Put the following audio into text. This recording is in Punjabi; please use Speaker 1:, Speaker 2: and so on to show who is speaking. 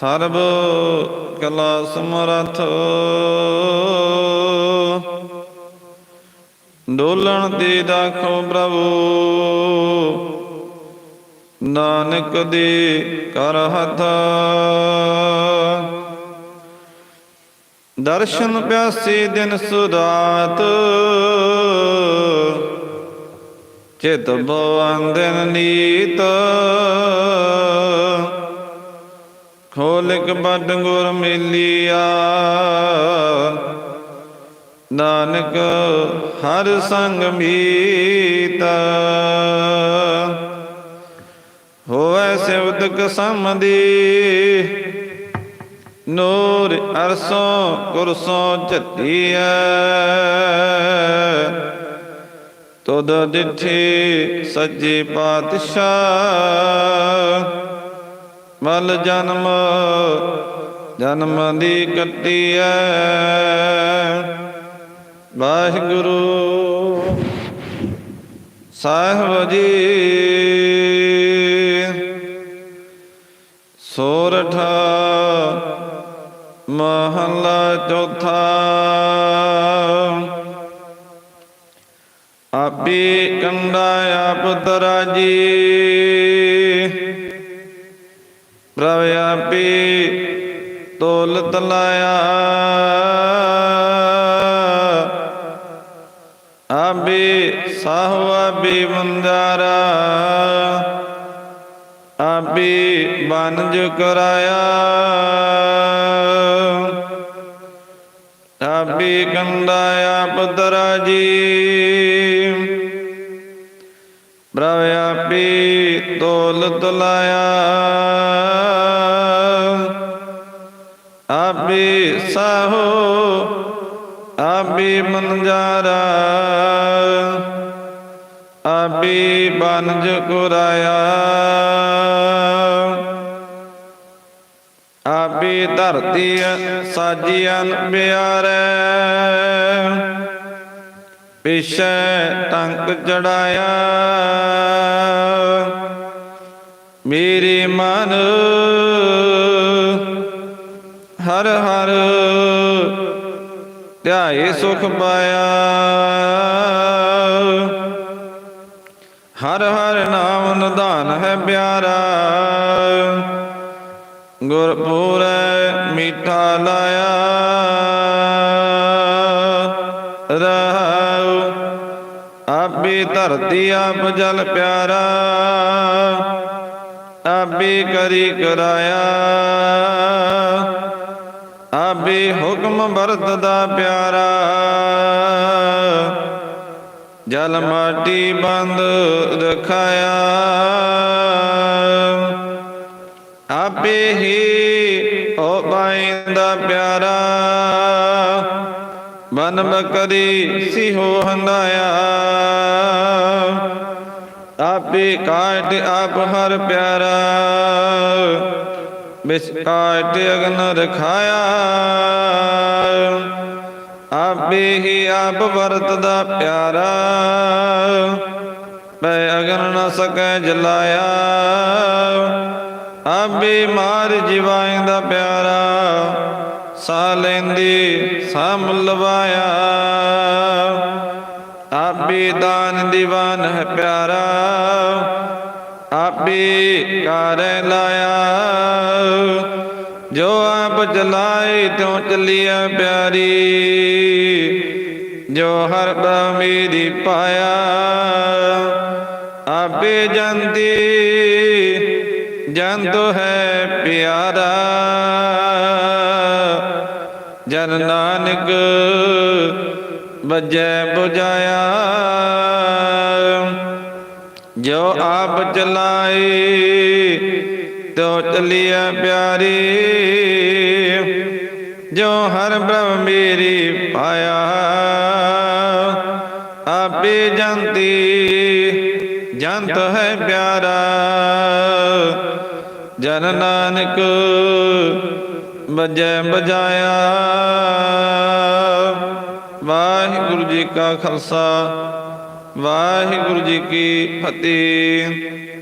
Speaker 1: ਸਰਬ ਕਲਾ ਸਮਰਥ। ਡੋਲਣ ਦੀ ਰਾਖੋ ਪ੍ਰਭੂ। ਨਾਨਕ ਦੇ ਕਰ ਹੱਥ। ਦਰਸ਼ਨ ਪਿਆਸੀ ਦਿਨ ਸੁਦਾਤ। ਚਿਤ ਬਵੰਦਨ ਨੀਤ। ਖੋਲਕ ਬਦ ਗੁਰ ਮਿਲਿਆ। ਨਾਨਕ ਹਰ ਸੰਗ ਮੀਤ। ਹੋਵੇ ਸਿਵਦਕ ਸਮਦੀ ਨੂਰ ਅਰਸੋਂ ਕੁਰਸੋਂ ਝੱਟੀਐ। ਤੁਧ ਡਿਠੇ ਸੱਜੇ ਪਾਤਸ਼ਾਹ। ਮਲ ਜਨਮ ਜਨਮ ਦੀ ਕੱਟੀ ਕੱਟੀਐ ਵਾਹਿਗੁਰੂ ਸਾਹਿਬ ਜੀ, ਸੋਰਠ ਮਹਲਾ ਚੌਥਾ। ਆਪੇ ਕੰਡਾ ਆਪ ਤਰਾਜੀ। ਪ੍ਰਭ ਆਪੇ ਤੋਲ ਤਲਾਇਆ। ਆਬੇ ਸਾਹੋ ਆਬੇ ਮੰਦਾਰਾ। ਆਬੇ ਬਨਜ ਕਰਾਇਆ ਆਬੇ ਕੰਡਾ ਆਪ ਤਰਾਜੀ ਪ੍ਰਭ ਆਪੇ ਤੋਲ ਤਲਾਇਆ। ਆਪੇ ਮੰਜਾਰਾ। ਆਪੇ ਬਨਜ ਕੁਰਾਇਆ। ਆਪੇ ਧਰਤੀ ਸਾਜੀਆਂ ਪਿਆਰੇ। ਪਿਛੈ ਟੰਕ ਚੜਾਇਆ। ਮੇਰੇ ਮਨ ਹਰ ਹਰ ਧਿਆਏ ਸੁਖ ਪਾਇਆ। ਹਰ ਹਰ ਨਾਮ ਨਿਧਾਨ ਹੈ ਪਿਆਰਾ। ਗੁਰਪੂਰੈ ਮੀਠਾ ਲਾਇਆ। ਰਹਾਉ ਆਪੇ ਧਰਤੀ ਆਪ ਜਲ ਪਿਆਰਾ। ਆਪੇ ਕਰੀ ਕਰਾਇਆ। ਆਪੇ ਹੁਕਮ ਵਰਤਦਾ ਪਿਆਰਾ। ਜਲ ਮਾਟੀ ਬੰਦ ਰਖਾਇਆ। ਆਪੇ ਹੀ ਹੋ ਬਾਇੰਦਾ ਪਿਆਰਾ। ਮਨ ਬਕਰੀ ਸਿਹੋ ਹੰਦਾਇਆ। ਆਪੇ ਕਾਟ ਆਪ ਹਰ ਪਿਆਰਾ। ਬਿਸ ਅਗਨ ਰਖਾਇਆ। ਆਪੇ ਹੀ ਆਪ ਵਰਤਦਾ ਪਿਆਰਾ। ਮੈਂ ਅਗਨ ਨ ਸਕੈ ਜਲਾਇਆ। ਆਪੇ ਮਾਰ ਜਿਵਾਇਂਦਾ ਪਿਆਰਾ। ਸਾ ਲੈਂਦੀ ਸਾਮ ਲਵਾਇਆ ਆਪੇ ਦਾਨ ਦੀਵਾਨ ਹੈ ਪਿਆਰਾ। ਆਪੇ ਕਾਰੈ ਲਾਇਆ। ਜੋ ਆਪ ਚਲਾਏ ਤਿਉ ਚੱਲਿਆ ਪਿਆਰੀ, ਜੋ ਹਰ ਮੇਰੀ ਪਾਇਆ, ਆਪੇ ਜੰਤੀ ਜੰਤ ਹੈ ਪਿਆਰਾ। ਜਨ ਨਾਨਕ ਵਜੈ 부ਜਾਇਆ ਜੋ ਆਪ ਚਲਾਏ ਤੋ ਚਲਿਆ ਪਿਆਰੀ? ਜੋ ਹਰ ਬ੍ਰਹਮ ਮੇਰੀ ਪਾਇਆ, ਆਪੇ ਜੰਤੀ ਜੰਤ ਹੈ ਪਿਆਰਾ। ਜਨ ਨਾਨਕ ਵਜੈ ਬਜਾਇਆ ਵਾਹਿਗੁਰੂ ਜੀ ਕਾ ਖਾਲਸਾ, ਵਾਹਿਗੁਰੂ ਜੀ ਕੀ ਫਤਿਹ।